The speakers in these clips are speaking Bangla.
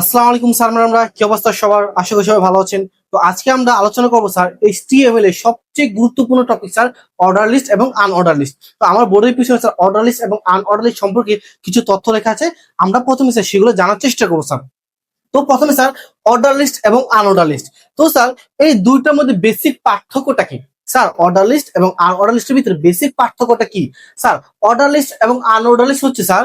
আসসালামু আলাইকুম স্যার আমরা কি অবস্থা সবার? আশা করি সবাই ভালো আছেন। তো আজকে আমরা আলোচনা করব স্যার এইচটিএমএল এর সবচেয়ে গুরুত্বপূর্ণ টপিক স্যার অর্ডার লিস্ট এবং আনঅর্ডার লিস্ট তো আমার বোর্ডের পিছনে, স্যার অর্ডার লিস্ট এবং আনঅর্ডার লিস্ট সম্পর্কে কিছু তথ্য লেখা আছে। আমরা প্রথমে, স্যার, সেগুলো জানার চেষ্টা করব, স্যার। তো প্রথমে, স্যার অর্ডার লিস্ট এবং আনঅর্ডার লিস্ট তো, স্যার, এই দুইটার মধ্যে বেসিক পার্থক্যটা কি? স্যার অর্ডার লিস্ট এবং আনঅর্ডার লিস্টের ভিতরে বেসিক পার্থক্যটা কি? স্যার অর্ডার লিস্ট এবং আনঅর্ডার লিস্ট হচ্ছে, স্যার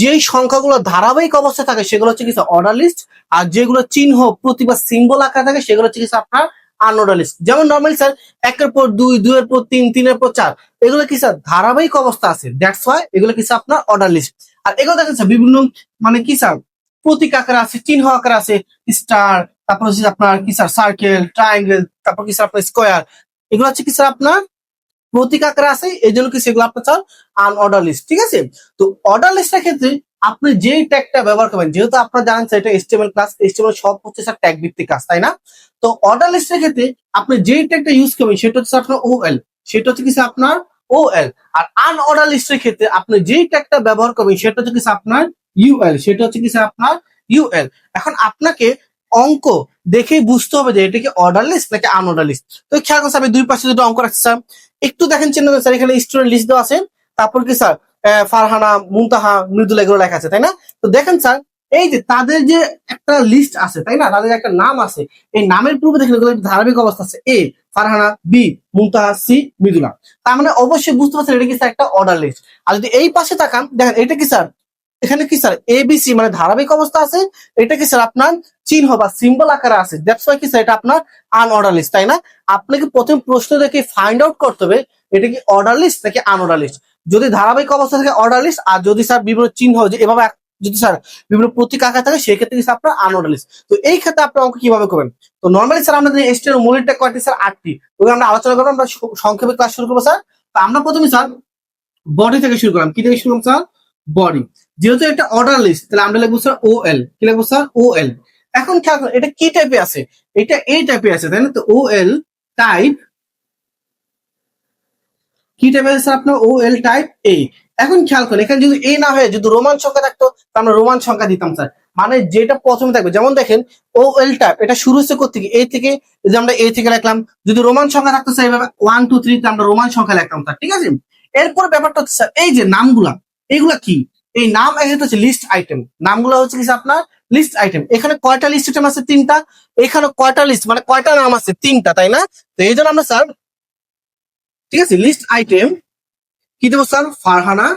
যেই সংখ্যাগুলো ধারাবাহিক অবস্থায় থাকে, সেগুলো হচ্ছে কি অর্ডার লিস্ট আর যেগুলো চিহ্ন প্রতিভা সিম্বল আকার থাকে, সেগুলো হচ্ছে কি স্যার আপনার আনঅর্ডার লিস্ট যেমন নর্মালি স্যার একের পর দুই, দুইয়ের পর তিন, তিনের পর চার, এগুলো কি স্যার ধারাবাহিক অবস্থা আছে। দ্যাটস ওয়াই এগুলো কি স্যার আপনার অর্ডার লিস্ট আর এগুলো দেখেন স্যার বিভিন্ন মানে কি স্যার প্রতীক আকারে আছে, চিহ্ন আকারে আছে স্টার তারপর হচ্ছে আপনার কি স্যার সার্কেল ট্রায়াঙ্গেল তারপর কি স্যার আপনার স্কোয়ার এগুলো হচ্ছে কি স্যার আপনার প্রতীক আকারে আছে, এই জন্য কি সেগুলো আপনার স্যার আনঅর্ডার লিস্ট ঠিক আছে? তো অর্ডার লিস্টের ক্ষেত্রে আপনি যেই ট্যাগটা ব্যবহার করবেন, যেহেতু আপনারা জানেন এটা এস্টিমেল ক্লাস এস্টিমেল সব হচ্ছে স্যার ট্যাগ ভিত্তিক কাজ, তাই না? তো অর্ডার লিস্টের ক্ষেত্রে আপনি যেই ট্যাগটা ইউজ করবেন, সেটা হচ্ছে আপনার ওএল সেটা হচ্ছে কি আপনার ওএল আর আনঅর্ডার লিস্টের ক্ষেত্রে আপনি যেই ট্যাগটা ব্যবহার করবেন, সেটা হচ্ছে কি আপনার ইউএল সেটা হচ্ছে কি আপনার ইউএল এখন আপনাকে অঙ্ক দেখেই বুঝতে হবে যে এটা কি অর্ডার লিস্ট নাকি আনঅর্ডার লিস্ট তো খেয়াল করছে আমি দুই পাশে দুটো অঙ্ক রাখছি, স্যার। একটু দেখেন চিহ্ন স্যার, এখানে স্টুডেন্ট লিস্ট দেওয়া আছে। তারপর কি, স্যার? ফারহানা, মুনতাহা, মৃদুলা, এগুলো লেখা আছে, তাই না? তো দেখেন, স্যার, এই যে তাদের যে একটা লিস্ট আছে, তাই না? তাদের একটা নাম আছে, এই নামের পূর্বে দেখেন, এগুলো ধারাবাহিক অবস্থা আছে। A, Farhana, B, Muntaha, C, Mridula. তার মানে অবশ্যই বুঝতে পারছেন এটা কি, স্যার, একটা অর্ডার লিস্ট আর যদি এই পাশে তাকান, দেখেন, এটা কি, স্যার? এখানে কি স্যার এবিসি মানে ধারাবাহিক অবস্থা আছে। এটা কি স্যার আপনার চিহ্ন বা সিম্বল আকারে আছে? দ্যাটস ওয়াই কি স্যার এটা আপনার আনঅর্ডার লিস্ট তাই না? আপনাকে প্রথম প্রশ্ন দেখে ফাইন্ড আউট করতে হবে, এটা কি অর্ডার লিস্ট নাকি আনঅর্ডার লিস্ট যদি ধারাবাহিক অবস্থা থাকে অর্ডার লিস্ট আর যদি স্যার বিভিন্ন চিহ্ন যে এভাবে যদি স্যার বিভিন্ন প্রতীক আকার থাকে, সেক্ষেত্রে স্যার আপনার আনঅর্ডার লিস্ট তো এই ক্ষেত্রে আপনার অঙ্ক কীভাবে করবেন? তো নর্মালি স্যার আমাদের এস্টের মূলটা কয়টি স্যার আটটি। ওগুলো আমরা আলোচনা করব, আমরা সংক্ষেপে ক্লাস শুরু করব স্যার তো আমরা প্রথমে স্যার বডি থেকে শুরু করলাম। কি থেকে শুরু করলাম স্যার বডি যেহেতু একটা অর্ডার লিস্ট তাহলে আমরা লিখব স্যার ও এল কি লিখব স্যার ও এল এখন খেয়াল এটা কি টাইপে আছে? এটা এই টাইপে আছে, তাই না? তো ও এল টাইপ কি টাইপে আছে স্যার আপনার? ও এল টাইপ এ এখন খেয়াল করুন এখানে যদি এ না হয়ে, যদি রোমান সংখ্যা থাকতো আমরা রোমান সংখ্যা দিতাম স্যার মানে যেটা প্রথমে থাকবে, যেমন দেখেন ও এল টাইপ এটা শুরু হচ্ছে কোথেকে এ থেকে, যদি আমরা এ থেকে লিখলাম, যদি রোমান সংখ্যা থাকতো স্যার এইভাবে ওয়ান টু থ্রি আমরা রোমান সংখ্যা লিখতাম স্যার ঠিক আছে? এরপর ব্যাপারটা হচ্ছে স্যার এই যে নামগুলা এইগুলা কি? এই নাম এটা হচ্ছে লিস্ট আইটেম নামগুলো হচ্ছে কি আপনার? লিস্ট আইটেম এখানে কয়টা লিস্ট আইটেম আছে? তিনটা। এখানে কয়টা লিস্ট মানে কয়টা নাম আছে? তিনটা, তাই না? তো এই জন্য আমরা স্যার ঠিক আছে? লিস্ট আইটেম কি দেবো স্যার ফারহানা।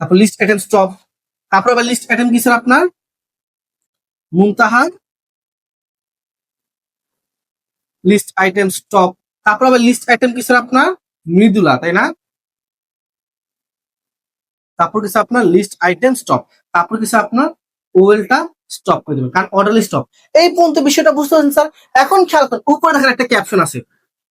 তারপর লিস্ট আইটেম স্টপ তারপর আবার লিস্ট আইটেম কি স্যার আপনার? মুমতাহা লিস্ট আইটেম স্টপ তারপর আবার লিস্ট আইটেম কি স্যার আপনার? মৃদুলা, তাই না? তারপর কিছু আপনার লিস্ট আইটেম স্টপ তারপর কিছু আপনার ওয়েলটা স্টপ করে দেবেন, কারণ অর্ডারলি স্টপ এই পর্যন্ত বিষয়টা বুঝতে পারছেন স্যার? এখন খেয়াল করেন, উপরে দেখেন একটা ক্যাপশন আছে।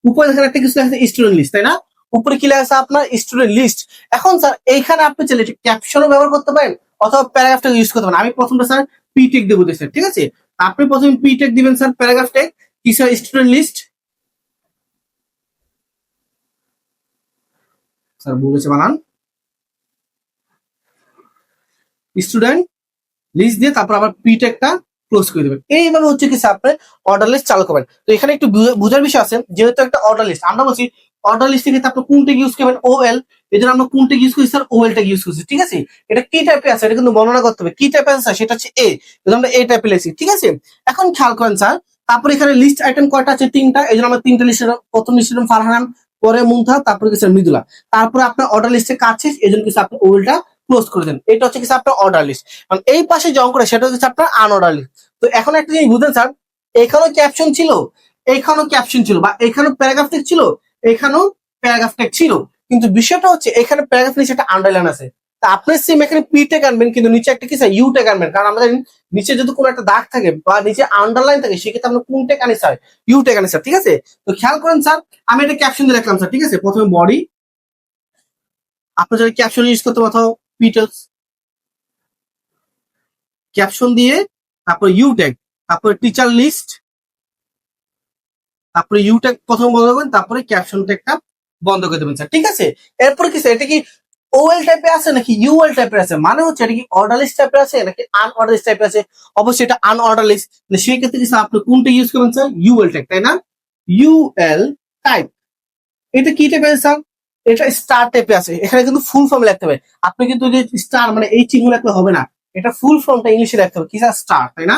উপরে দেখেন একটা কিছু আছে স্টুডেন্ট লিস্ট তাই না? উপরে কি লেখা আছে আপনার স্টুডেন্ট লিস্ট এখন স্যার, এইখানে আপনি চাইলে ক্যাপশনও ব্যবহার করতে পারেন, অথবা প্যারাগ্রাফটা ইউজ করতে পারেন। আমি প্রথমটা স্যার পি টেক দেবো স্যার, ঠিক আছে? আপনি প্রথমে পি টেক দিবেন স্যার প্যারাগ্রাফ কি স্যার স্টুডেন্ট লিস্ট স্যার বলেছে বানান। স্টুডেন্ট লিস্ট দিয়ে তারপর আবার পি টেকটা ক্লোজ করে দেবেন। এইভাবে হচ্ছে কি আপনি অর্ডার লিস্ট চালু করবেন। তো এখানে একটু বুঝা- বুঝার বিষয় আছে, যেহেতু একটা অর্ডার লিস্ট আমরা বলছি অর্ডার লিস্টের ক্ষেত্রে আপনি কোনটা ইউজ করবেন? ও এল এই জন্য আমরা কোনটা ইউজ করছি স্যার? ও এলটা ইউজ করছি, ঠিক আছে? এটা কি টাইপে আছে, এটা কিন্তু বর্ণনা করতে হবে। কি টাইপে আছে? সেটা হচ্ছে এ আমরা এ টাইপে লিখছি, ঠিক আছে? এখন খেয়াল করেন স্যার, তারপর এখানে লিস্ট আইটেম কয়টা আছে? তিনটা, এই জন্য আমরা তিনটা লিস্টের প্রথম লিস্টের ফারহান পরে মুন্থা, তারপরে কিছু মৃদুলা। তারপরে আপনার অর্ডার লিস্টে কাজ শেষ এই জন্য কিছু আপনি ওলটা ক্লোজ করে দেন। এটা হচ্ছে কিছু আপনার অর্ডার লিস্ট কারণ এই পাশে যে অঙ্কটা, সেটা হচ্ছে আপনার আনঅর্ডার লিস্ট তো এখন একটা জিনিস বুঝলেন স্যার এখানেও ক্যাপশন ছিল, এখানেও ক্যাপশন ছিল, বা এখানেও প্যারাগ্রাফ টেক ছিল, এখানেও প্যারাগ্রাফ টেক ছিল। কিন্তু বিষয়টা হচ্ছে, এখানে প্যারাগ্রাফ নিচে একটা আন্ডারলাইন আছে। তা আপনি সেম এখানে পি টেক আনবেন কিন্তু নিচে একটা কি স্যার ইউ টেক আনবেন কারণ আমাদের নিচে যদি কোনো একটা দাগ থাকে বা নিচে আন্ডারলাইন থাকে, সেক্ষেত্রে আমরা কোন টেক আনি স্যার ইউ টেক আনি স্যার ঠিক আছে? তো খেয়াল করেন স্যার আমি এটা ক্যাপশন দিয়ে রাখলাম স্যার ঠিক আছে? প্রথমে বডি আপনি যদি ক্যাপশন ইউজ করতে অথবা পিটেলস ক্যাপশন দিয়ে, তারপর ইউ ট্যাগ তারপরে টিচার লিস্ট তারপরে ইউ ট্যাগ প্রথম বন্ধ করবেন, তারপরে ক্যাপশন ট্যাগটা বন্ধ করে দেবেন স্যার ঠিক আছে? এরপরে কি স্যার এটা কি ওএল টাইপের আছে নাকি ইউএল টাইপের আছে? মানে হচ্ছে এটা কি অর্ডারলিস্ট টাইপের আছে নাকি আনঅর্ডারলিস্ট টাইপের আছে? অবশ্যই এটা আনঅর্ডারলিস্ট সেই ক্ষেত্রে স্যার আপনি কোনটা ইউজ করবেন স্যার ইউএল টাইপ তাই না? ইউএল টাইপ এটা কি টাইপের স্যার এটা স্টার টাইপে আছে। এখানে কিন্তু ফুল ফর্ম লিখতে হবে। আপনি কিন্তু যে স্টার মানে এই চিহ্ন লিখলে হবে না। এটা ফুল ফর্মটা ইংলিশে লিখতে হবে। কি স্টার তাই না?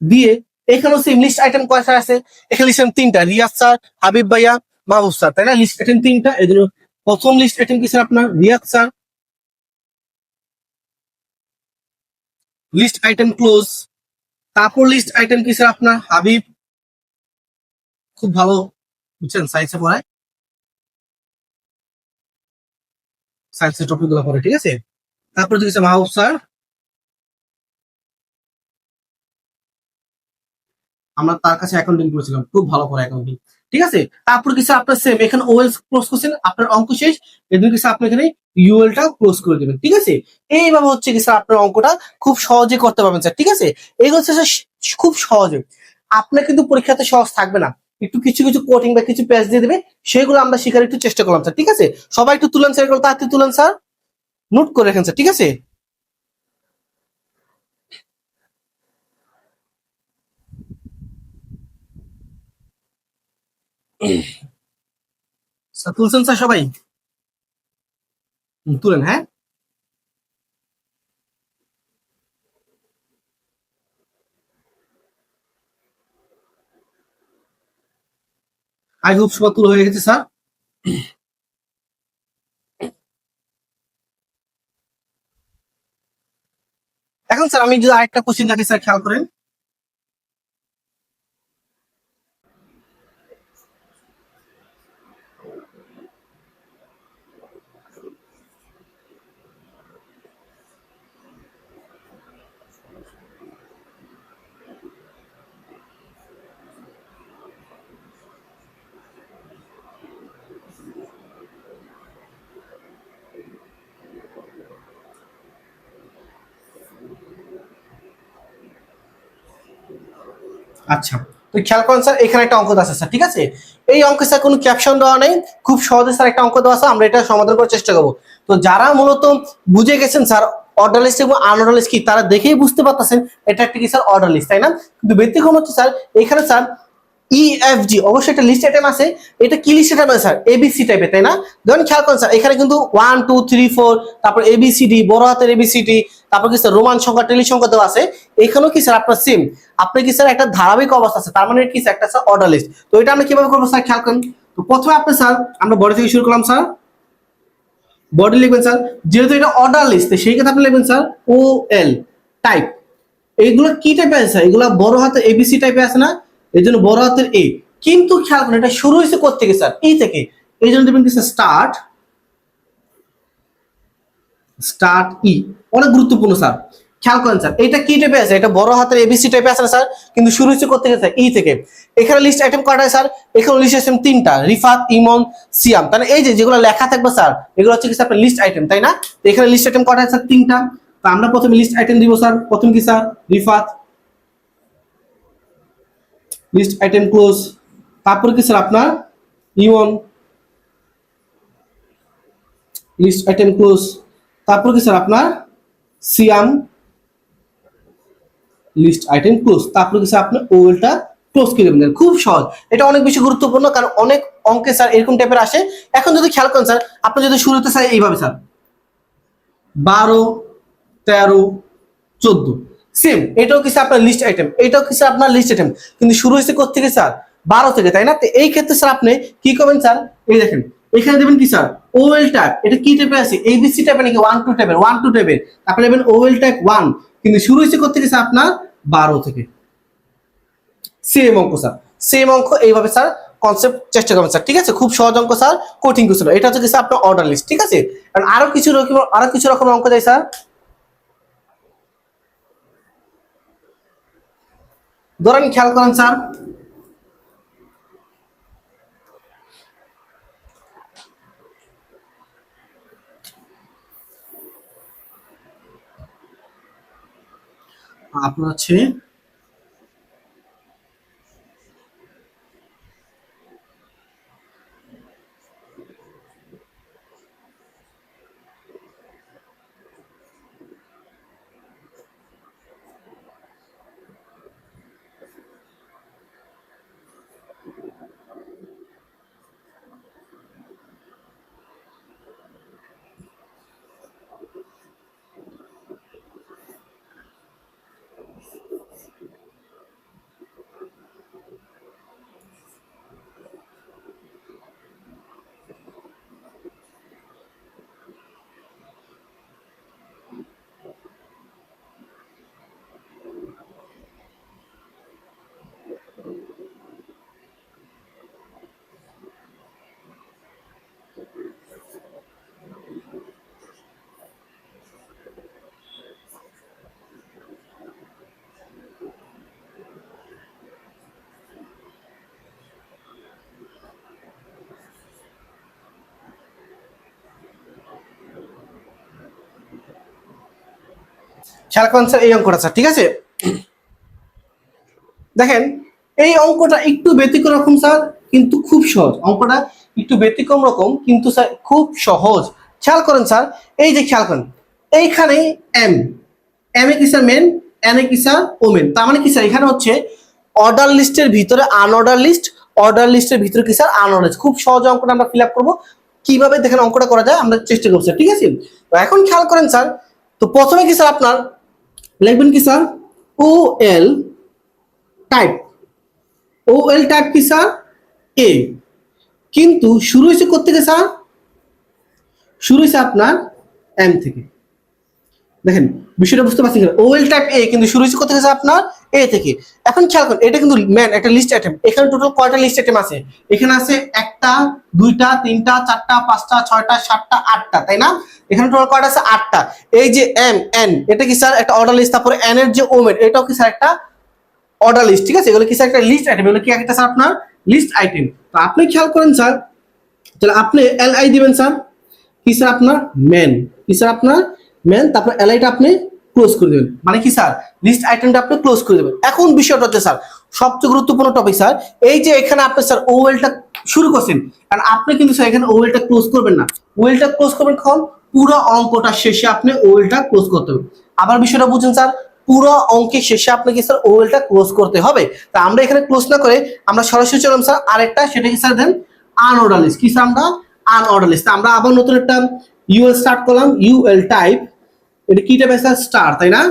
দিয়ে এখানে লিস্ট আইটেম কয়টা আছে? এখানে লিস্ট তিনটা। রিয়াজ স্যার হাবিব ভাইয়া মাহবুব স্যার তাই না? লিস্ট আইটেম তিনটা, এই জন্য প্রথম লিস্ট আইটেম কি স্যার আপনার? Riaz sir list item close তারপর লিস্ট আইটেম কি স্যার আপনার? হাবিব খুব ভালো, বুঝছেন? সায়েন্সে পড়ায় সায়েন্সের টপিকগুলো পড়ে, ঠিক আছে? তারপর দেখেছে মাহবুব স্যার আমরা তার কাছে অ্যাকাউন্টিং করেছিলাম, খুব ভালো করে অ্যাকাউন্টিং ঠিক আছে? তারপর কিছু আপনার সেম এখানে ওয়েল ক্লোজ করছেন, আপনার অঙ্ক শেষ এদের কিছু আপনি এখানে ইউএলটা ক্লোজ করে দেবেন, ঠিক আছে? এইভাবে হচ্ছে কি স্যার আপনার অঙ্কটা খুব সহজে করতে পারবেন স্যার ঠিক আছে? এই হচ্ছে খুব সহজে। আপনার কিন্তু পরীক্ষাতে সহজ থাকবে না। একটু কিছু কিছু কোটিং বা কিছু পেজ দিয়ে দেবে, সেগুলো আমরা শেখার একটু চেষ্টা করলাম স্যার ঠিক আছে? সবাই একটু তুলেন স্যার এগুলো তাড়াতাড়ি তুলেন স্যার নোট করে রাখেন স্যার ঠিক আছে? তুলছেন স্যার সবাই? তুলেন হ্যাঁ? আই হোপ সবার তুলে হয়ে গেছে, স্যার। এখন স্যার, আমি যদি আরেকটা কোশ্চেন রাখি, স্যার, খেয়াল করেন। আচ্ছা তো খেয়াল করেন স্যার, এখানে একটা অঙ্ক আছে স্যার ঠিক আছে? এই অঙ্কে স্যার কোনো ক্যাপশন দেওয়া নেই, খুব সহজে স্যার একটা অঙ্ক দেওয়া আছে, আমরা এটা সমাধান করার চেষ্টা করব। তো যারা মূলত বুঝে গেছেন স্যার অর্ডার লিস্ট এবং আনঅর্ডার লিস্ট কি, তারা দেখেই বুঝতে পারতেছেন, এটা একটা কি স্যার অর্ডার লিস্ট তাই না? কিন্তু ব্যতিক্রম হচ্ছে স্যার, এখানে স্যার ইএফজি অবশ্যই একটা লিস্ট আইটেম আছে, এটা কি লিস্ট আইটেম স্যার? এবিসি টাইপের তাই না? ধরুন খেয়াল করেন স্যার, এখানে কিন্তু ওয়ান টু থ্রি ফোর তারপর এবিসিডি বড় হাতের এবিসিডি তারপর কি স্যার রোমান সংখ্যা, টেলি সংখ্যা দেওয়া আছে। এখানেও কি স্যার আপনার সিম আপনি কি স্যার একটা ধারাবাহিক অবস্থা আছে, তার মানে কি স্যার একটা স্যার অর্ডার লিস্ট তো এটা আমরা কীভাবে করব স্যার খেয়াল করেন। তো প্রথমে আপনি স্যার আমরা বডি থেকে শুরু করলাম স্যার বডি লিখবেন স্যার যেহেতু এটা অর্ডার লিস্ট সেই ক্ষেত্রে আপনি লিখবেন স্যার ও এল টাইপ এইগুলো কি টাইপের আছে স্যার এগুলো বড় হাতের এবিসি টাইপে আছে না? এই জন্য বড় হাতের এ কিন্তু খেয়াল করেন, এটা শুরু হয়েছে থেকে স্যার এই থেকে। এই জন্য দেবেন কি স্যার স্টার্ট স্টার্ট ই। অনেক গুরুত্বপূর্ণ, স্যার। খেয়াল করেন, স্যার এটা কি টাইপে আছে? এটা বড় হাতের এবিসি টাইপে আছে, স্যার, কিন্তু শুরু হচ্ছে থেকে স্যার? ই থেকে। এখানে লিস্ট আইটেম কয়টা স্যার? এখানে লিস্ট আইটেম তিনটা, রিফাত, ইমন, সিয়াম। তাহলে এই যে যেগুলো লেখা থাকবে, স্যার, এগুলো হচ্ছে কি, স্যার লিস্ট আইটেম তাই না? তো এখানে লিস্ট আইটেম কয়টা স্যার? তিনটা। তো আমরা প্রথমে লিস্ট আইটেম দিব, স্যার। প্রথম কি, sir? Rifat. List item close তারপর কি, স্যার, আপনার? ইমন। লিস্ট আইটেম ক্লোজ তারপর কি স্যার আপনার? Siam list item close. তারপর কি স্যার আপনার ওয়েলটা ক্লোজ করে দেবেন খুব সহজ। এটা অনেক বেশি গুরুত্বপূর্ণ কারণ অনেক অঙ্কে স্যার এরকম টাইপের আসে। এখন যদি খেয়াল করেন স্যার, আপনি যদি শুরুতে স্যার এইভাবে স্যার, বারো, তেরো, চোদ্দ সেম এটাও কিছু আপনার লিস্ট আইটেম এটাও কিছু আপনার লিস্ট আইটেম কিন্তু শুরু হয়েছে থেকে স্যার? বারো থেকে, তাই না? তো এই ক্ষেত্রে স্যার আপনি কি করবেন স্যার? এই দেখেন, এখানে দেবেন কি স্যার? ওয়েল টাইপ এটা কি টাইপে আছে? এবিসি টাইপে নাকি ওয়ান টু টাইপের ওয়ান টু টাইপের তারপরে দেবেন ওয়েল টাইপ ওয়ান কিন্তু শুরু হয়েছে থেকে স্যার আপনার? বারো থেকে। সেম অঙ্ক স্যার সেম অঙ্ক, এইভাবে স্যার কনসেপ্ট চেষ্টা করবেন স্যার ঠিক আছে? খুব সহজ অঙ্ক স্যার কঠিন কিছু না এটা হচ্ছে স্যার আপনার অর্ডার লিস্ট ঠিক আছে? কারণ আরও কিছু রকম, আরও কিছু রকম অঙ্ক দেয় স্যার ধরেন খেয়াল করেন স্যার আপনার হচ্ছে করেন স্যার, এই অঙ্কটা, স্যার, ঠিক আছে? দেখেন, এই অঙ্কটা একটু ব্যতিক্রম রকম, স্যার, কিন্তু খুব সহজ। অঙ্কটা একটু ব্যতিক্রম রকম, কিন্তু, স্যার, খুব সহজ। খেয়াল করেন, স্যার, এই যে খেয়াল করেন, এইখানে এম এম এ কি, স্যার মেন এন এ কি, স্যার ওমেন তার মানে কি, স্যার, এখানে হচ্ছে অর্ডার লিস্টের ভিতরে আনঅর্ডার লিস্ট অর্ডার লিস্টের ভিতরে কি, স্যার আনঅর্ডার খুব সহজ অঙ্কটা আমরা ফিল আপ করব। কীভাবে দেখেন অঙ্কটা করা যায়, আমরা চেষ্টা করব, স্যার, ঠিক আছে? তো এখন খেয়াল করেন, স্যার, তো প্রথমে কি, স্যার, আপনার লিখবেন কি sir? O L type O L type কি স্যার? এ কিন্তু শুরু হয়েছে কোথেকে স্যার? শুরু হয়েছে আপনার এম থেকে। দেখেন, বিষয়টা বুঝতে পারছি ও ওয়েল টাইপ এ কিন্তু শুরু হয়েছে কোথেকে স্যার আপনার এ থেকে। এখন খেয়াল করুন, এটা কিন্তু ম্যান একটা লিস্ট আইটেম এখানে টোটাল কয়টা লিস্ট আইটেম আছে? এখানে আছে একটা, দুইটা, তিনটা, চারটা, পাঁচটা, ছয়টা, সাতটা, আটটা, তাই না? এখানে টোটাল কয়টা আছে? আটটা। এই যে এম এন এটা কি স্যার একটা অর্ডার লিস্ট তারপরে এন এর যে ওমেন এটাও কি স্যার একটা অর্ডার লিস্ট ঠিক আছে? এগুলো কি স্যার একটা লিস্ট আইটেম এগুলো কি একটা স্যার আপনার লিস্ট আইটেম তো আপনি খেয়াল করেন স্যার তাহলে আপনি এল আই দিবেন স্যার কি স্যার আপনার? ম্যান কি স্যার আপনার? ম্যান তারপর এল আইটা আপনি ক্লোজ করে দেবেন। মানে কি স্যার লিস্ট আইটেমটা আপনি ক্লোজ করে দেবেন। এখন বিষয়টা হচ্ছে স্যার সবচেয়ে গুরুত্বপূর্ণ টপিক স্যার এই যে এখানে আপনি স্যার ওয়েলটা শুরু করছেন কারণ আপনি কিন্তু স্যার এখানে ওয়েলটা ক্লোজ করবেন না। ওয়েলটা ক্লোজ করবেন কখন? পুরো অঙ্কটা শেষে আপনি ওয়েলটা ক্লোজ করতে হবে। আবার বিষয়টা বুঝুন স্যার পুরো অঙ্কের শেষে আপনাকে স্যার ওয়েলটা ক্লোজ করতে হবে। তা আমরা এখানে ক্লোজ না করে আমরা সরাসরি চললাম স্যার আরেকটা সেটা কি স্যার দেন আনঅর্ডার লিস্ট কি স্যার আমরা? আনঅর্ডার লিস্ট আমরা আবার নতুন একটা ইউএল স্টার্ট করলাম ইউএল টাইপ এটা কি টাইপ স্যার স্টার তাই না?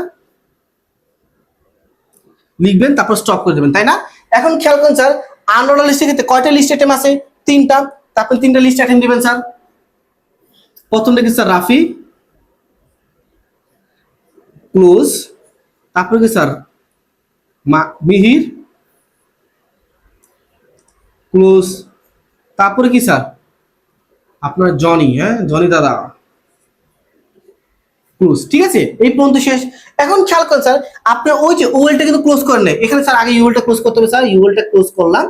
লিখবেন, তারপর স্টপ করে দেবেন, তাই না? এখন খেয়াল করুন স্যার আনঅর্ডার লিস্টের ক্ষেত্রে কয়টা লিস্ট আইটেম আছে? তিনটা। তারপর তিনটা লিস্ট আইটেম দিবেন স্যার প্রথমটা কি স্যার রাফি। ক্লোজ। তারপরে কি স্যার মিহির। ক্লোজ। তারপরে কি স্যার আপনার জনি হ্যাঁ? জনি দাদা। ক্লোজ ঠিক আছে? এই পর্যন্ত শেষ। এখন খেয়াল করেন স্যার, আপনার ওই যে ওয়েলটা কিন্তু ক্লোজ করেন নাই। এখানে স্যার আগে ইউএলটা ক্লোজ করতে হবে, স্যার। ইউএলটা ক্লোজ করলাম।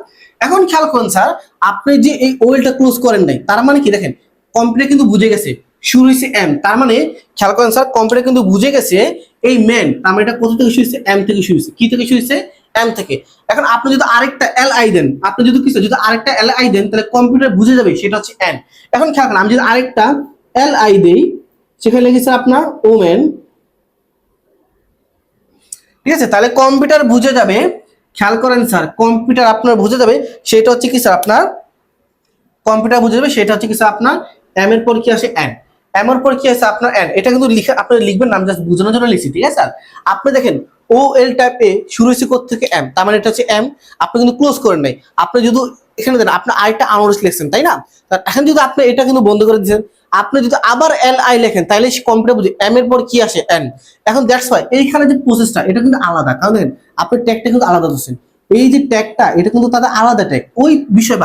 এখন খেয়াল করেন স্যার, আপনি যে এই ওয়েলটা ক্লোজ করেন নাই, তার মানে কি দেখেন? কম্পিউটার কিন্তু বুঝে গেছে, শুরু হয়েছে এম তার মানে খেয়াল করেন স্যার কম্পিউটার কিন্তু বুঝে গেছে, এই মেন তার মানে এটা কোথা থেকে শুরু হয়েছে? এম থেকে শুরু হয়েছে। কি থেকে শুরু হয়েছে? এম থেকে। এখন আপনি যদি আরেকটা এল আই দেন, আপনি যদি কিছু যদি আরেকটা এল আই দেন, তাহলে কম্পিউটার বুঝে যাবে, সেটা হচ্ছে এন এখন খেয়াল করেন, আমি যদি আরেকটা এল আই দেই, সেখানে লিখেছে আপনার ওমেন ঠিক আছে? তাহলে কম্পিউটার বুঝে যাবে। খেয়াল করেন স্যার কম্পিউটার আপনার বুঝে যাবে, সেটা হচ্ছে কি স্যার আপনার কম্পিউটার বুঝে যাবে, সেটা হচ্ছে কি স্যার আপনার এম এর পর কি আসে এন এম এর পর কি আছে আপনার এন এটা কিন্তু লিখে আপনি লিখবেন নাম জাস্ট বোঝানোর জন্য লিখছি, ঠিক আছে স্যার আপনি দেখেন ও এল টাইপ এ শুরু হয়েছে থেকে এম তার মানে এটা হচ্ছে এম আপনি কিন্তু ক্লোজ করেন নাই। আপনি যদি এখানে দেন, আপনি আইটা আনোয়ার লিখছেন, তাই না? এখন যদি আপনি এটা কিন্তু বন্ধ করে দিচ্ছেন আপনি যদি আবার এল আই লেখেন, তাহলে সে কম্পিউটার বুঝে এম এর পর কি আসে? এন এখন দ্যাটস ওয়াই এইখানে যে প্রসেসটা এটা কিন্তু আলাদা। কারণ দেখেন, আপনি ট্যাগটা কিন্তু আলাদা দিচ্ছেন এই যে ট্যাগটা এটা কিন্তু তাদের আলাদা ট্যাগ ওই বিষয়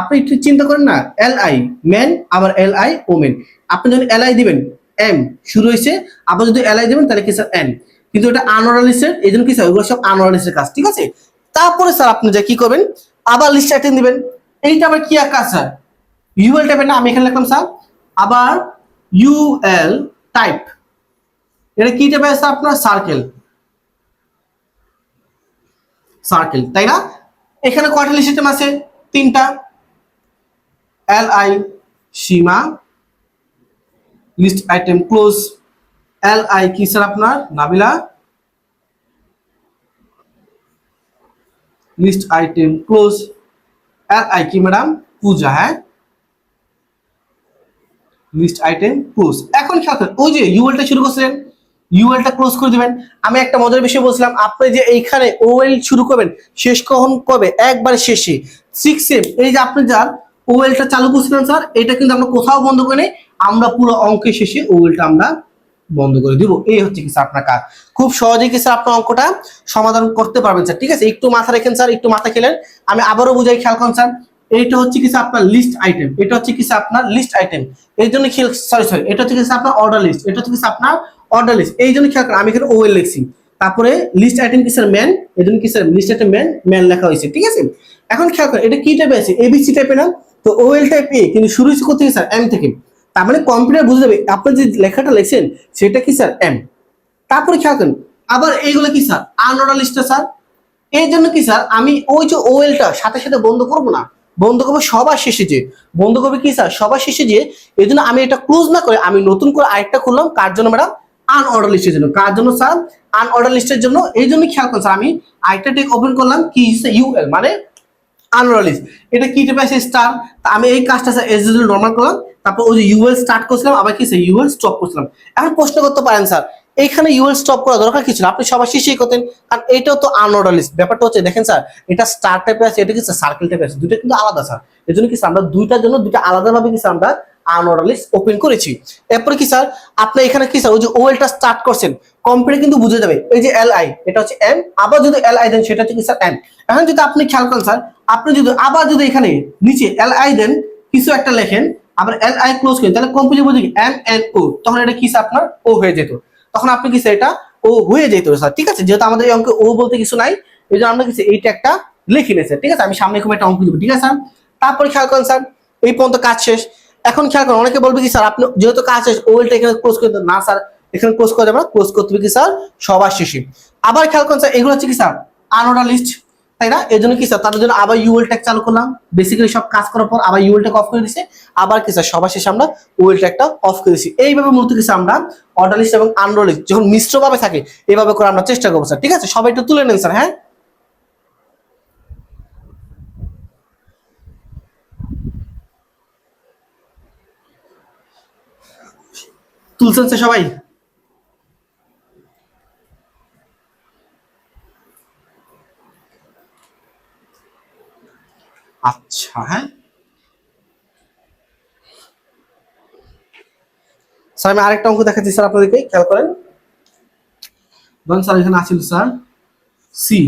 আপনি একটু চিন্তা করেন না এল আই ম্যান আবার এল আই ওমেন আপনি যখন এল আই দিবেন এম শুরু হয়েছে, আবার যদি এল আই দিবেন, তাহলে কি স্যার এন কিন্তু এটা আনঅর্ডার এই জন্য কি স্যার ওগুলো সব আনঅর্ডার কাজ, ঠিক আছে? তারপরে স্যার আপনি যা কি করবেন? আবার লিস্ট অ্যাটেন্ড দিবেন। এইটা আবার কি কাজ স্যার ইউএল টাইপের না, আমি এখানে লিখলাম স্যার আবার ইউএল টাইপ এটা কি টাইপের আছে আপনার? সার্কেল সার্কেল তাই না? এখানে কয়টা লিস্ট আইটেম আছে? তিনটা। L I Sima. List item close L I কি স্যার আপনার? Nabila? List item close L I কি ম্যাডাম পূজা হ্যাঁ? লিস্ট আইটেম ক্লোজ এখন সাথে ওই যে ইউএলটা শুরু করছিলেন ইউএলটা ক্লোজ করে দিবেন। আমি একটা মজার বিষয় বলছিলাম, আপনি যে এইখানে ওএল শুরু করবেন, শেষ কখন, কবে? একবারে শেষে। সিক্স সেম এই যে আপনি যার ওএলটা চালু করছিলেন স্যার এটা কিন্তু আমরা কোথাও বন্ধ করে নেই আমরা পুরো অঙ্কের শেষে ওএলটা আমরা বন্ধ করে দিব। এই হচ্ছে কি স্যার আপনার কাজ। খুব সহজেই কি স্যার আপনার অঙ্কটা সমাধান করতে পারবেন স্যার ঠিক আছে? একটু মাথা রেখেন স্যার একটু মাথা খেলেন। আমি আবারও বুঝাই, খেয়াল করেন স্যার এইটা হচ্ছে কিছু আপনার লিস্ট আইটেম এটা হচ্ছে কিছু আপনার লিস্ট আইটেম এই জন্য খেয়াল সরি সরি এটা হচ্ছে কিছু আপনার অর্ডার লিস্ট এটা হচ্ছে কিছু আপনার অর্ডার লিস্ট এই জন্য খেয়াল করেন, আমি এখানে ওয়েল লিখছি। তারপরে লিস্ট আইটেম কি স্যার ম্যান এই জন্য কি sir list item man man লেখা হয়েছে, ঠিক আছে? এখন খেয়াল করেন, এটা কি টাইপে আছে? এবিসি টাইপে না? তো ওয়েল টাইপ এ কিন্তু শুরু হচ্ছে কোথা থেকে স্যার এম থেকে। তার মানে কম্পিউটার বুঝে যাবে আপনি যে লেখাটা লিখছেন, সেটা কি স্যার এম তারপরে খেয়াল করেন, আবার এইগুলো কি স্যার আনঅর্ডার লিস্টে স্যার এই জন্য কি স্যার আমি ওই যে ওয়েলটা সাথে সাথে বন্ধ করব না। বন্ধ করব সবার শেষে যে। বন্ধ করবে কি স্যার সবার শেষে যে, এই জন্য আমি এটা ক্লোজ না করে আমি নতুন করে আরেকটা খুললাম। কার জন্য ম্যাডাম আনঅর্ডার লিস্টের জন্য। কার জন্য স্যার আনঅর্ডার লিস্টের জন্য। এই জন্য খেয়াল করুন স্যার আমি আরেকটা টেক ওপেন করলাম, কি ইউএল মানে আনঅর্ডার লিস্ট এটা কি টাইপে আছে স্টার আমি এই কাজটা স্যার এজ নর্মাল করলাম। তারপর ওই যে ইউএল স্টার্ট করছিলাম, আবার কি ইউএল স্টপ করছিলাম। এখন প্রশ্ন করতে পারেন, স্যার এইখানে ইউএল স্টপ করা দরকার কিছু না। আপনি সবার শেষেই করতেন, কারণ এটাও তো আনঅর্ডার লিস্ট ব্যাপারটা হচ্ছে, দেখেন, স্যার, এটা স্টার টাইপে আছে, এটা কি সার্কেল টাইপে আছে? দুটো কিন্তু আলাদা, স্যার। এই জন্য কি আমরা দুইটার জন্য দুইটা আলাদাভাবে কি আমরা আনঅর্ডার লিস্ট ওপেন করেছি। এরপরে কি, স্যার, আপনি এখানে কি, স্যার, ওই যে ওয়েলটা স্টার্ট করছেন কম্পিউটার কিন্তু বুঝে যাবে। এই যে এল আই এটা হচ্ছে এম আবার যদি এল আই দেন, সেটা হচ্ছে কি, স্যার এম এখন যদি আপনি খেয়াল করেন, স্যার, আপনি যদি, আবার যদি এখানে নিচে এল আই দেন, কিছু একটা লেখেন আবার এল আই ক্লোজ করি তাহলে কম্পিউটার বুঝে এম এন ও তখন এটা কি আপনার? ও হয়ে যেত। তখন আপনি কি এটা ও হয়ে যেত স্যার ঠিক আছে? যেহেতু আমাদের এই অঙ্কে ও বলতে কিছু নাই, এই জন্য আমরা কিছু এইটা একটা লিখে নিয়েছে, ঠিক আছে? আমি সামনে খুব একটা অঙ্ক দিব, ঠিক আছে স্যার তারপরে খেয়াল করেন স্যার এই পর্যন্ত কাজ শেষ। এখন খেয়াল করেন, অনেকে বলবে কি স্যার আপনি যেহেতু কাজ শেষ ওয়েলটা এখানে ক্লোজ করে না স্যার এখানে ক্লোজ করে যাবে না ক্লোজ করতে হবে কি স্যার সবার শেষে। আবার খেয়াল করেন স্যার এগুলো হচ্ছে কি স্যার আনঅর্ডার লিস্ট তাই না? এই জন্য কি স্যার তাদের জন্য আবার ইউএল ট্যাগ চালু করলাম। বেসিক্যালি সব কাজ করার পর আবার ইউএল ট্যাগ অফ করে দিছে। আবার কি স্যার সবার শেষে আমরা ওয়েল ট্যাগটা অফ করে দিছি। এইভাবে মূলত কিছু আমরা অর্ডার লিস্ট এবং আনঅর্ডার লিস্ট যখন মিশ্রভাবে থাকে এইভাবে করে আমরা চেষ্টা করব স্যার ঠিক আছে? সবাই একটু তুলে নেন স্যার হ্যাঁ? তুলছেন সবাই? আচ্ছা হ্যাঁ। স্যার, আমি আরেকটা অঙ্ক দেখাচ্ছি, স্যার, আপনাদেরকে, খেয়াল করেন। ধরুন স্যার, এখানে আছিল স্যার সি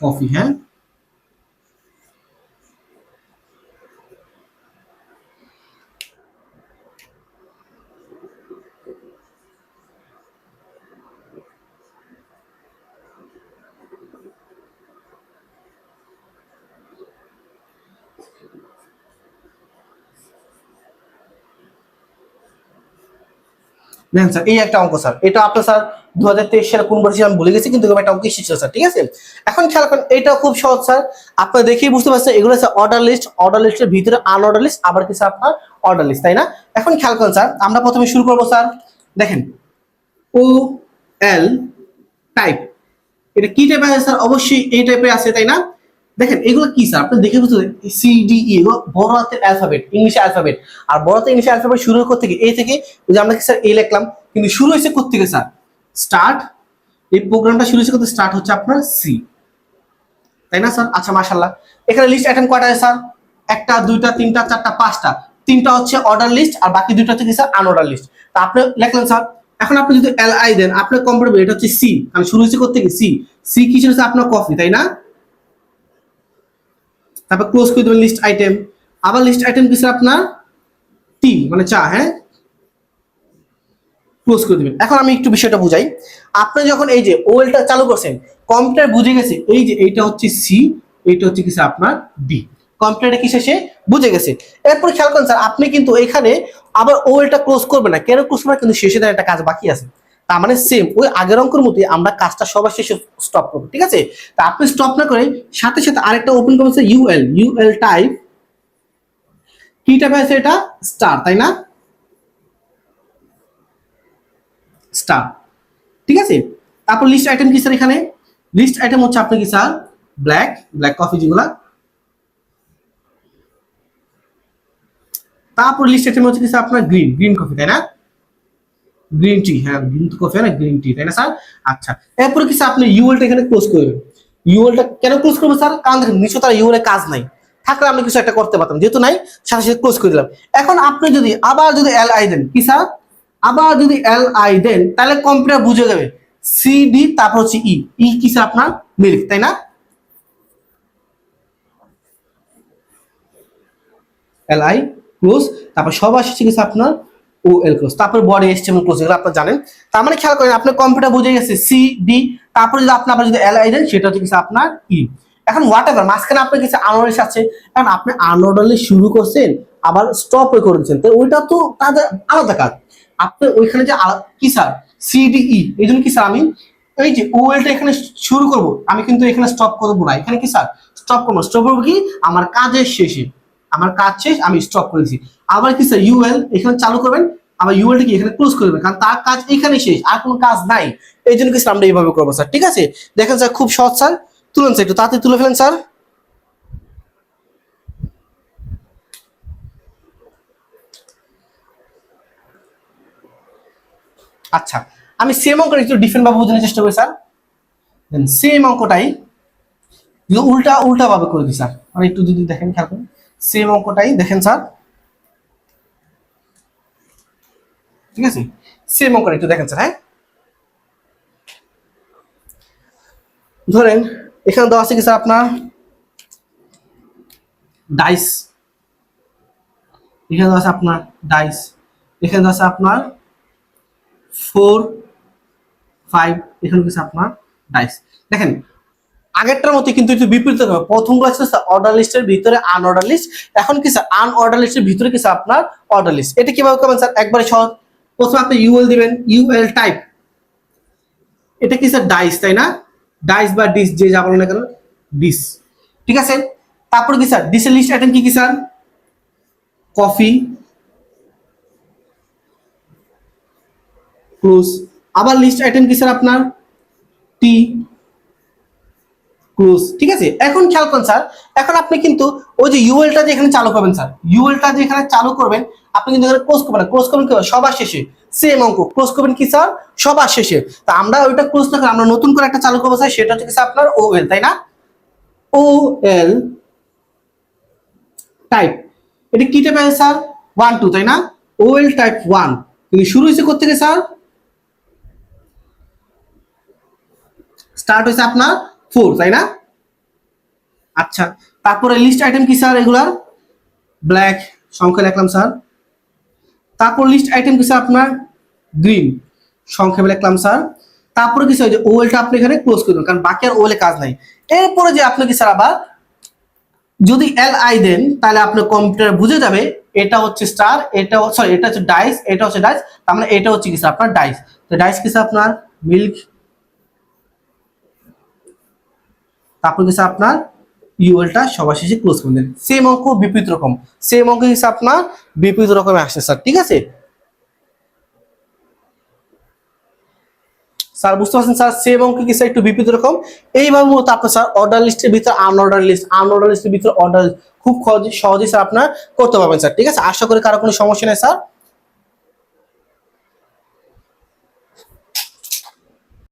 কফি হ্যাঁ। দেখেন স্যার, এই একটা অঙ্ক স্যার, এটা আপনার স্যার দু হাজার তেইশ সালে কোন বছর আমি ভুলে গেছি, কিন্তু একটা অঙ্ক এসেছিল স্যার, ঠিক আছে? এখন খেয়াল করেন এটা খুব সহজ স্যার, আপনারা দেখেই বুঝতে পারছেন, এগুলো স্যার অর্ডার লিস্ট অর্ডার লিস্টের ভিতরে আনঅর্ডার লিস্ট আবার কি স্যার আপনার অর্ডার লিস্ট তাই না? এখন খেয়াল করেন স্যার, আমরা প্রথমে শুরু করব স্যার, দেখেন ও এল টাইপ এটা কি টাইপের আছে স্যার? অবশ্যই এই টাইপের আছে, তাই না? দেখেন, এগুলো কি স্যার আপনি দেখে বুঝতে সি ডি ই এগুলো বড় হাতের অ্যালফাবেট ইংলিশ অ্যালফাবেট আর বড় হাতের ইংলিশ অ্যালফাবেট শুরু করতে থেকে এ থেকে যে আমরা কি স্যার এ লিখলাম, কিন্তু শুরু হয়েছে থেকে স্যার স্টার্ট এই প্রোগ্রামটা শুরু হয়েছে করতে স্টার্ট হচ্ছে আপনার সি তাই না স্যার আচ্ছা মাশাল্লাহ এখানে লিস্ট আইটেম কয়টা স্যার একটা, দুইটা, তিনটা, চারটা, পাঁচটা। তিনটা হচ্ছে অর্ডার লিস্ট আর বাকি দুইটা হচ্ছে স্যার আনঅর্ডার লিস্ট তা আপনি লিখলেন স্যার এখন আপনি যদি এল আই দেন, আপনার কম্পিউটার এটা হচ্ছে সি কারণ শুরু হয়েছে থেকে সি সি কি ছিল আপনার কফি তাই না? তারপর ক্লোজ করে দেবেন লিস্ট আইটেম আবার লিস্ট আইটেম কিছু আপনার টি মানে চা হ্যাঁ? ক্লোজ করে দেবেন। এখন আমি একটু বিষয়টা বুঝাই। আপনি যখন এই যে ওয়েলটা চালু করছেন কম্পিউটার বুঝে গেছে, এই যে এইটা হচ্ছে সি এইটা হচ্ছে কিছু আপনার বি কম্পিউটারে কি শেষে? বুঝে গেছে। এরপর খেয়াল করেন স্যার আপনি কিন্তু এখানে আবার ওয়েলটা ক্লোজ করবেন না। কেন ক্লোজ করবেন কিন্তু শেষে তার একটা কাজ বাকি আছে। তার মানে সেম ওই আগের অঙ্কের মতোই আমরা কাজটা সবার শেষে স্টপ করব, ঠিক আছে? তা আপনি স্টপ না করে সাথে সাথে আরেকটা ওপেন করবেন ইউএল ইউএল টাইপ কি টাইপ আছে এটা স্টার তাই না? স্টার ঠিক আছে? তারপর লিস্ট আইটেম কি স্যার এখানে? লিস্ট আইটেম হচ্ছে আপনি কি স্যার ব্ল্যাক ব্ল্যাক কফি যেগুলা। তারপর লিস্ট আইটেম হচ্ছে কি স্যার আপনার গ্রিন গ্রিন কফি তাই না? গ্রিন টি হ্যাঁ গ্রিন কফি না গ্রিন টি তাই না, স্যার? আচ্ছা এরপরে কি স্যার, আপনি ইউএলটা এখানে ক্লোজ করবেন? ইউএলটা কেন ক্লোজ করব স্যার? কারণ দেখেন, নিশ্চয় তার ইউএল কাজ নাই। থাকলে আপনি কিছু একটা করতে পারতাম, যেহেতু নাই, সাথে সাথে ক্লোজ করে দিলাম। এখন আপনি যদি আবার যদি এল আই দেন, কি স্যার? আবার যদি এল আই দেন, তাহলে কম্পিউটার বুঝে যাবে। সি ডি তারপর হচ্ছে ই ই কি স্যার আপনার? মিল্ক তাই না? এল আই ক্লোজ তারপর সবার শেষে গেছে আপনার? ও এল ক্লোজ তারপর বডি এস্টিমেল ক্লোজ এগুলো আপনার জানেন। তার মানে খেয়াল করেন, আপনার কম্পিউটার বুঝে গেছে সি, ডি, তারপর যদি আপনি আবার যদি এল আই দেন, সেটা হচ্ছে আপনার ই। এখন হোয়াট এভার মাঝখানে আপনার কিছু আনঅর্ডার আছে কারণ আপনি আনঅর্ডারলি শুরু করছেন, আবার স্টপ করে দিচ্ছেন। তো ওইটা তো তাদের আলাদা কাজ। আপনি ওইখানে যে কি স্যার সিডিই এই জন্য কি স্যার আমি? এই যে ওয়েলটা এখানে শুরু করব, আমি কিন্তু এখানে স্টপ করব না। এখানে কি স্যার স্টপ করব স্টপ করব কি? আমার কাজের শেষে। আমার কাজ শেষ, আমি স্টপ করে দিচ্ছি আবার কি স্যার ইউএল এখানে চালু করবেন, আবার ইউএলটা কি এখানে ক্লোজ করবেন কারণ তার কাজ এখানে শেষ, আর কোনো কাজ নাই। এই জন্য কি স্যার আমরা এইভাবে করব স্যার ঠিক আছে? দেখেন স্যার খুব সহজ স্যার তুলেন স্যার একটু তাড়াতাড়ি তুলে ফেলেন স্যার আচ্ছা আমি সেম অঙ্কটা একটু ডিফারেন্ট ভাবে বোঝানোর চেষ্টা করি স্যার সেম অঙ্কটাই, উল্টা উল্টা ভাবে করে দিই স্যার আর একটু যদি দেখেন, খেয়াল সেম অঙ্কটাই, দেখেন স্যার। ঠিক আছে? সেম অঙ্কটা একটু দেখেন স্যার হ্যাঁ? ধরেন, এখানে দেওয়া আছে কি স্যার আপনার? ডাইস এখানে দেওয়া আছে আপনার ডাইস এখানে দেওয়া আছে আপনার ফোর ফাইভ এখানে আপনার ডাইস দেখেন আগেরটার মতো কিন্তু একটু বিপরীত হবে। প্রথমগুলো ছিল অর্ডার লিস্টের ভিতরে আনঅর্ডার লিস্ট এখন কি স্যার আনঅর্ডার লিস্টের ভিতরে কি স্যার আপনার অর্ডার লিস্ট এটা কীভাবে করবেন স্যার একবারে সহজ। প্রথমে আপনি ইউএল দিবেন ইউএল টাইপ এটা কি স্যার ডাইস তাই না? ডাইস বা ডিস যে যা বলেন না কেন ডিস ঠিক আছে? তারপর কি স্যার ডিসের লিস্ট আইটেম কি কি স্যার কফি ক্লোজ আবার লিস্ট আইটেম কি স্যার আপনার? টি ক্লোজ ঠিক আছে? এখন খেয়াল করুন স্যার, এখন আপনি কিন্তু ওই যে ইউএলটা যে এখানে চালু করবেন স্যার ইউএলটা যে এখানে চালু করবেন, আপনি কিন্তু এখানে ক্লোজ করবেন ক্লোজ করবেন কি সবার শেষে। সেম অঙ্ক। ক্লোজ করবেন কি স্যার? সবার শেষে। তা আমরা ওইটা ক্লোজ না আমরা নতুন করে একটা চালু করব স্যার, সেটা হচ্ছে আপনার ও এল তাই না? ও এল টাইপ এটা কি টাইপ আছে স্যার? ওয়ান টু তাই না? ও এল টাইপ ওয়ান কিন্তু শুরু হয়েছে কোথেকে স্যার? স্টার্ট হয়েছে আপনার ফোর তাই না? আচ্ছা তারপরে লিস্ট আইটেম কি স্যার এগুলার? ব্ল্যাক সংখ্যা লিখলাম স্যার তারপর লিস্ট আইটেম কি স্যার আপনার? গ্রিন সংক্ষেপে লিখলাম স্যার তারপরে কি স্যার ওয়েলটা আপনি এখানে ক্লোজ করে দেবেন কারণ বাকি আর ওয়েলে কাজ নাই। এরপরে যে আপনি কি স্যার আবার যদি এল আই দেন, তাহলে আপনার কম্পিউটার বুঝে যাবে, এটা হচ্ছে স্টার এটা সরি এটা হচ্ছে ডাইস এটা হচ্ছে ডাইস তার মানে এটা হচ্ছে কি স্যার আপনার ডাইস তো ডাইস কি স্যার আপনার? মিল্ক তারপর কিছু আপনার? ইউএলটা সবার শেষে ক্লোজ করে দেন সেম অঙ্ক, বিপরীত রকম। সেম অঙ্ক হিসেবে আপনার? বিপরীত রকমের আসছে স্যার ঠিক আছে? স্যার বুঝতে পারছেন স্যার সেম অঙ্ক কি স্যার একটু বিপরীত রকম? এইভাবে মূলত আপনার স্যার অর্ডার লিস্টের ভিতরে আনঅর্ডার লিস্ট আনঅর্ডার লিস্টের ভিতরে অর্ডার খুব সহজে স্যার আপনার করতে পারবেন স্যার ঠিক আছে? আশা করি কারও কোনো সমস্যা নেই স্যার